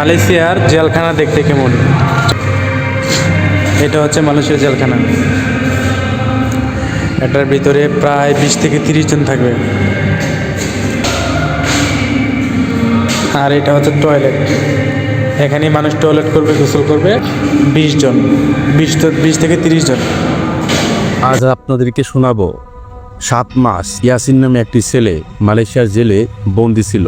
মালয়েশিয়ার জেলখানা দেখতে কেমন? এটা হচ্ছে মালয়েশিয়ার জেলখানা। এটার ভিতরে প্রায় বিশ থেকে তিরিশ জন থাকবে। আর এটা হচ্ছে টয়লেট। এখানে মানুষ টয়লেট করবে, গোসল করবে। বিশ জন। বিশ বিশ থেকে তিরিশ জন। আজ আপনাদেরকে শোনাবো, সাত মাস ইয়াসিন নামে একটি ছেলে মালয়েশিয়ার জেলে বন্দি ছিল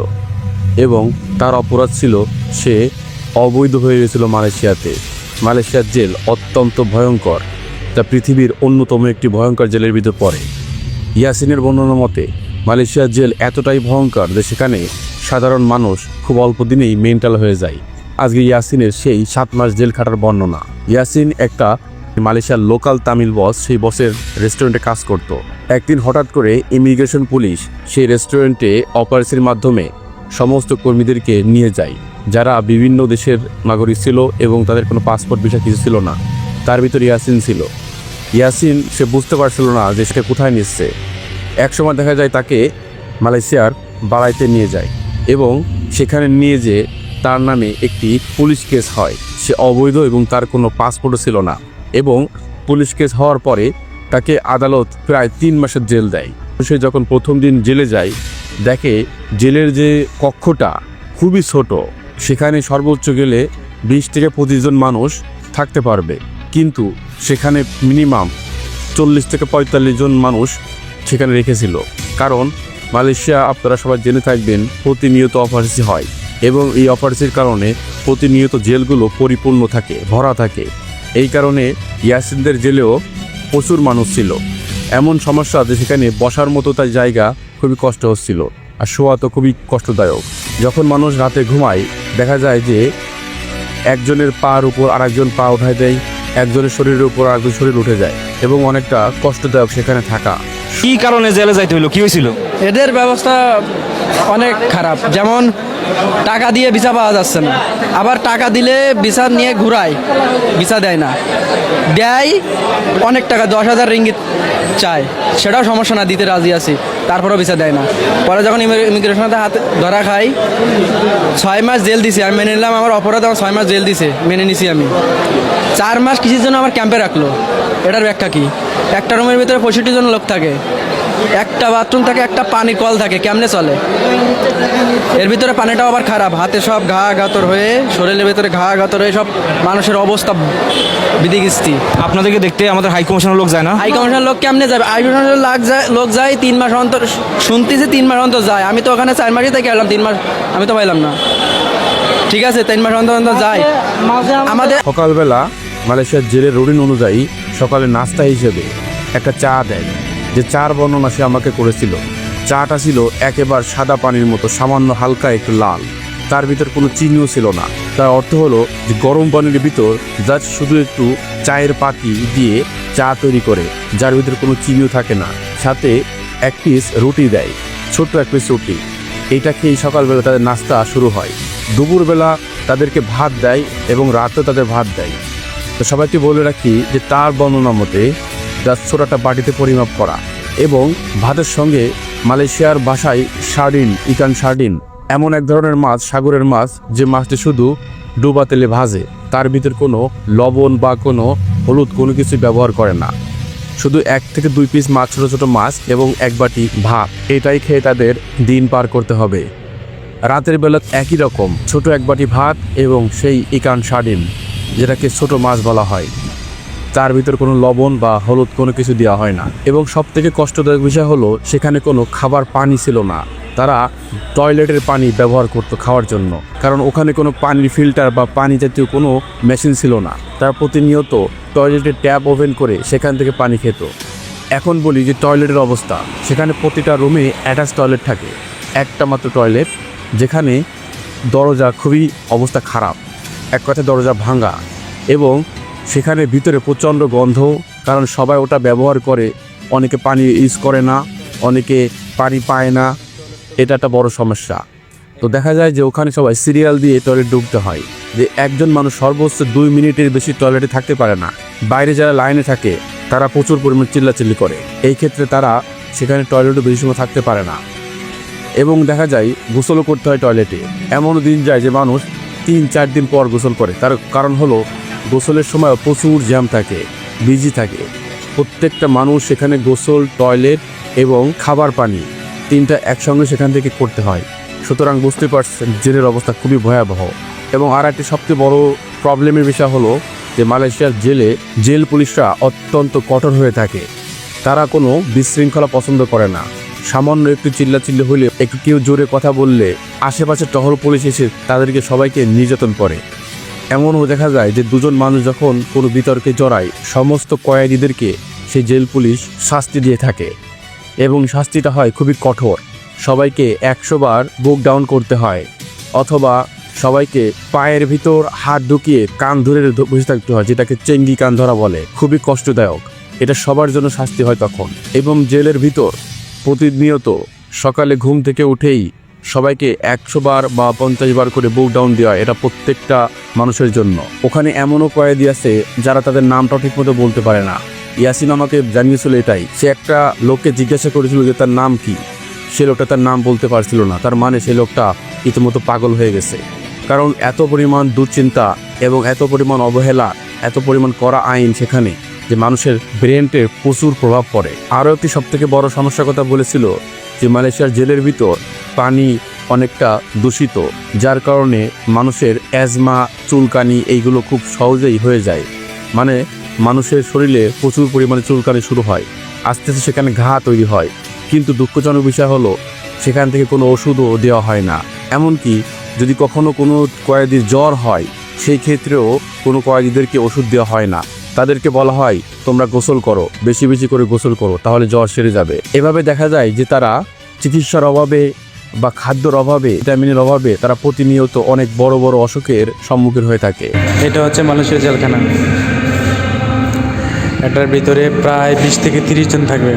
এবং তার অপরাধ ছিল সে অবৈধ হয়ে গেছিল মালয়েশিয়াতে। মালয়েশিয়ার জেল অত্যন্ত ভয়ঙ্কর। যা পৃথিবীর অন্যতম একটি ভয়ঙ্কর জেলের ভিতর পড়ে। ইয়াসিনের বর্ণনা মতে, মালয়েশিয়ার জেল এতটাই ভয়ঙ্কর যে সেখানে সাধারণ মানুষ খুব অল্প দিনেই মেন্টাল হয়ে যায়। আজকে ইয়াসিনের সেই সাত মাস জেল খাটার বর্ণনা। ইয়াসিন একটা মালয়েশিয়ার লোকাল তামিল বস, সেই বসের রেস্টুরেন্টে কাজ করত। একদিন হঠাৎ করে ইমিগ্রেশন পুলিশ সেই রেস্টুরেন্টে অপারেশনের মাধ্যমে সমস্ত কর্মীদেরকে নিয়ে যায়। যারা বিভিন্ন দেশের নাগরিক ছিল এবং তাদের কোনো পাসপোর্ট ভিসা কিছু ছিল না, তার ভিতরে ইয়াসিন ছিল। ইয়াসিন, সে বুঝতে পারছিল না যে সে কোথায় নিচ্ছে। একসময় দেখা যায় তাকে মালয়েশিয়ার বাড়াইতে নিয়ে যায় এবং সেখানে নিয়ে যে তার নামে একটি পুলিশ কেস হয়। সে অবৈধ এবং তার কোনো পাসপোর্টও ছিল না এবং পুলিশ কেস হওয়ার পরে তাকে আদালত প্রায় তিন মাসের জেল দেয়। সে যখন প্রথম দিন জেলে যায়, দেখে জেলের যে কক্ষটা খুবই ছোট। সেখানে সর্বোচ্চ গেলে বিশ থেকে পঁচিশ জন মানুষ থাকতে পারবে। কিন্তু সেখানে মিনিমাম চল্লিশ থেকে পঁয়তাল্লিশ জন মানুষ সেখানে রেখেছিল। কারণ মালয়েশিয়া আপনারা সবাই জেনে থাকবেন, প্রতিনিয়ত অপারেসি হয় এবং এই অপারেসির কারণে প্রতিনিয়ত জেলগুলো পরিপূর্ণ থাকে, ভরা থাকে। এই কারণে ইয়াসিনদের জেলেও প্রচুর মানুষ ছিল। এমন সমস্যা যে সেখানে বসার মতো তার জায়গা খুবই কষ্ট হচ্ছিল। আর শোয়া তো খুবই কষ্টদায়ক। যখন মানুষ রাতে ঘুমায় দেখা যায় যে একজনের পার উপর আরেকজন পা উঠায় দেয় একজনের শরীরের উপর আরেকজন শরীর উঠে যায় এবং অনেকটা কষ্টদায়ক সেখানে থাকা। কি কারণে জেলে যাইতে হইল? কি হয়েছিল এদের ব্যবস্থা অনেক খারাপ। যেমন টাকা দিয়ে ভিসা পাওয়া যাচ্ছে না। আবার টাকা দিলে ভিসা নিয়ে ঘুরায়, ভিসা দেয় না। দেয়, অনেক টাকা, দশ হাজার রিঙ্গিত চায়। সেটাও সমস্যা না, দিতে রাজি আছি। তারপরেও ভিসা দেয় না। পরে যখন ইমিগ্রেশনে হাতে ধরা খাই, ছয় মাস জেল দিছে। আমি মেনে নিলাম, আমার অপরাধ আমার ছয় মাস জেল দিছে। মেনে নিছি আমি। চার মাস কিসের জন্য আমার ক্যাম্পে রাখল? এটার ব্যাখ্যা কি? একটা রুমের ভিতরে পঁয়ষট্টি জন লোক থাকে। একটা বাথরুম থাকে একটা পানির কল থাকে কেমনে চলে? এর ভিতরে পানিটাও আবার খারাপ। হাতে সব ঘা গাতর হয়ে শরীরের ভিতরে ঘা গাতর হয়ে সব মানুষের অবস্থা বিধিকিস্তি আপনাদেরকে দেখতে আমাদের হাই কমিশনের লোক যায় না? হাই কমিশনের লোক কেমনে যাবে? হাই কমিশনের লোক যায় লোক যায় তিন মাস অন্তর শুনতেছি তিন মাস অন্তর যায়। আমি তো ওখানে চার মাসই থেকে এলাম তিন মাস আমি তো পাইলাম না। ঠিক আছে তিন মাস অন্তর অন্তর যায়। আমাদের সকালবেলা মালয়েশিয়ার জেলের রুটিন অনুযায়ী সকালে নাস্তা হিসেবে একটা চা দেয়। যে চার বর্ণনা সে আমাকে করেছিল। চাটা ছিল একেবারে সাদা পানির মতো, সামান্য হালকা একটু লাল। তার ভিতর কোনো চিনিও ছিল না। তার অর্থ হলো যে গরম পানির ভিতর জাস্ট শুধু একটু চায়ের পাতি দিয়ে চা তৈরি করে, যার ভিতর কোনো চিনিও থাকে না। সাথে এক পিস রুটি দেয়, ছোট্ট এক পিস রুটি। এইটা খেয়েই সকালবেলা তাদের নাস্তা শুরু হয়। দুপুরবেলা তাদেরকে ভাত দেয় এবং রাতেও তাদের ভাত দেয়। তো সবাইকে বলে রাখি যে তার বর্ণনা মতে জাস্ট ছোটাটা বাটিতে পরিমাপ করা এবং ভাতের সঙ্গে মালয়েশিয়ার ভাষায় সার্ডিন, ইকান সার্ডিন, এমন এক ধরনের মাছ, সাগরের মাছ, যে মাছটি শুধু ডুবা তেলে ভাজে, তার ভিতর কোনো লবণ বা কোনো হলুদ কোনো কিছু ব্যবহার করে না। শুধু এক থেকে দুই পিস মাছ, ছোটো ছোটো মাছ এবং এক বাটি ভাত, এটাই খেয়ে তাদের দিন পার করতে হবে। রাতের বেলা একই রকম, ছোট এক বাটি ভাত এবং সেই ইকান সার্ডিন, যেটাকে ছোট মাছ বলা হয়। তার ভিতর কোনো লবণ বা হলুদ কোনো কিছু দেওয়া হয় না। এবং সব থেকে কষ্টদায়ক বিষয় হলো, সেখানে কোনো খাবার পানি ছিল না। তারা টয়লেটের পানি ব্যবহার করতো খাওয়ার জন্য। কারণ ওখানে কোনো পানির ফিল্টার বা পানি জাতীয় কোনো মেশিন ছিল না। তারা প্রতিনিয়ত টয়লেটের ট্যাপ ওপেন করে সেখান থেকে পানি খেত। এখন বলি যে টয়লেটের অবস্থা। সেখানে প্রতিটা রুমে অ্যাটাচ টয়লেট থাকে। একটা মাত্র টয়লেট, যেখানে দরজা খুবই অবস্থা খারাপ। এক কথায় দরজা ভাঙা। এবং সেখানে ভিতরে প্রচণ্ড গন্ধ, কারণ সবাই ওটা ব্যবহার করে। অনেকে পানি ইউজ করে না, অনেকে পানি পায় না। এটা একটা বড় সমস্যা। তো দেখা যায় যে ওখানে সবাই সিরিয়াল দিয়ে টয়লেট ঢুকতে হয়। যে একজন মানুষ সর্বোচ্চ দুই মিনিটের বেশি টয়লেটে থাকতে পারে না। বাইরে যারা লাইনে থাকে, তারা প্রচুর পরিমাণ চিল্লাচিল্লি করে। এই ক্ষেত্রে তারা সেখানে টয়লেটও বেশি সময় থাকতে পারে না। এবং দেখা যায় গোসলও করতে হয় টয়লেটে এমন দিন যায় যে মানুষ তিন, চার দিন পর গোসল করে। তার কারণ হলো গোসলের সময় প্রচুর জ্যাম থাকে, বিজি থাকে। প্রত্যেকটা মানুষ সেখানে গোসল, টয়লেট এবং খাবার পানি তিনটা একসঙ্গে সেখান থেকে করতে হয়। সুতরাং বুঝতে পারছেন জেলের অবস্থা খুবই ভয়াবহ। এবং আর একটি সবচেয়ে বড় প্রবলেমের বিষয় হলো যে মালয়েশিয়ার জেলে জেল পুলিশরা অত্যন্ত কঠোর হয়ে থাকে। তারা কোনো বিশৃঙ্খলা পছন্দ করে না। সামান্য একটু চিল্লা চিল্লাচিল্লি হলে একটু কেউ জোরে কথা বললে আশেপাশে টহল পুলিশ এসে তাদেরকে সবাইকে নির্যাতন করে। এমনও দেখা যায় যে দুজন মানুষ যখন কোনো বিতর্কে জড়ায়, সমস্ত কয়েদিদেরকে সেই জেল পুলিশ শাস্তি দিয়ে থাকে এবং শাস্তিটা হয় খুবই কঠোর। সবাইকে একশো বার বুক ডাউন করতে হয় অথবা সবাইকে পায়ের ভিতর হাত ঢুকিয়ে কান ধরে বসে থাকতে হয়, যেটাকে চেঙ্গি কান ধরা বলে। খুবই কষ্টদায়ক। এটা সবার জন্য শাস্তি হয় তখন। এবং জেলের ভিতর প্রতিনিয়ত সকালে ঘুম থেকে উঠেই সবাইকে একশো বার বা পঞ্চাশ বার করে বুক ডাউন দেওয়া এটা প্রত্যেকটা মানুষের জন্য। ওখানে এমনও কয়েদি আছে যারা তাদের নামটাও ঠিকমতো বলতে পারে না। ইয়াসিন আমাকে জানিয়েছিল এটাই। সে একটা লোককে জিজ্ঞাসা করেছিল যে তার নাম কি? সে লোকটা তার নাম বলতে পারছিল না। তার মানে সে লোকটা ইতিমতো পাগল হয়ে গেছে। কারণ এত পরিমাণ দুশ্চিন্তা এবং এত পরিমাণ অবহেলা, এত পরিমাণ করা আইন সেখানে যে মানুষের ব্রেনটের প্রচুর প্রভাব পড়ে। আরও একটি সবথেকে বড় সমস্যার কথা বলেছিল যে মালয়েশিয়ার জেলের ভিতর পানি অনেকটা দূষিত, যার কারণে মানুষের অ্যাজমা, চুলকানি এইগুলো খুব সহজেই হয়ে যায়। মানে মানুষের শরীরে প্রচুর পরিমাণে চুলকানি শুরু হয়, আস্তে আস্তে সেখানে ঘা তৈরি হয়। কিন্তু দুঃখজনক বিষয় হলো, সেখান থেকে কোনো ওষুধও দেওয়া হয় না। এমনকি যদি কখনো কোনো কয়েদির জ্বর হয়, সেই ক্ষেত্রেও কোনো কয়েদিদেরকে ওষুধ দেওয়া হয় না। তাদেরকে বলা হয়, তোমরা গোসল করো, বেশি বেশি করে গোসল করো, তাহলে জ্বর সেরে যাবে। এভাবে দেখা যায় যে তারা চিকিৎসার অভাবে বা খাদ্যর অভাবে, ভিটামিনের অভাবে তারা প্রতিনিয়ত অনেক বড় বড় অসুখের সম্মুখীন হয়ে থাকে। এটা হচ্ছে মালয়েশিয়ার জেলখানা। এটার ভিতরে প্রায় বিশ থেকে তিরিশ জন থাকবে।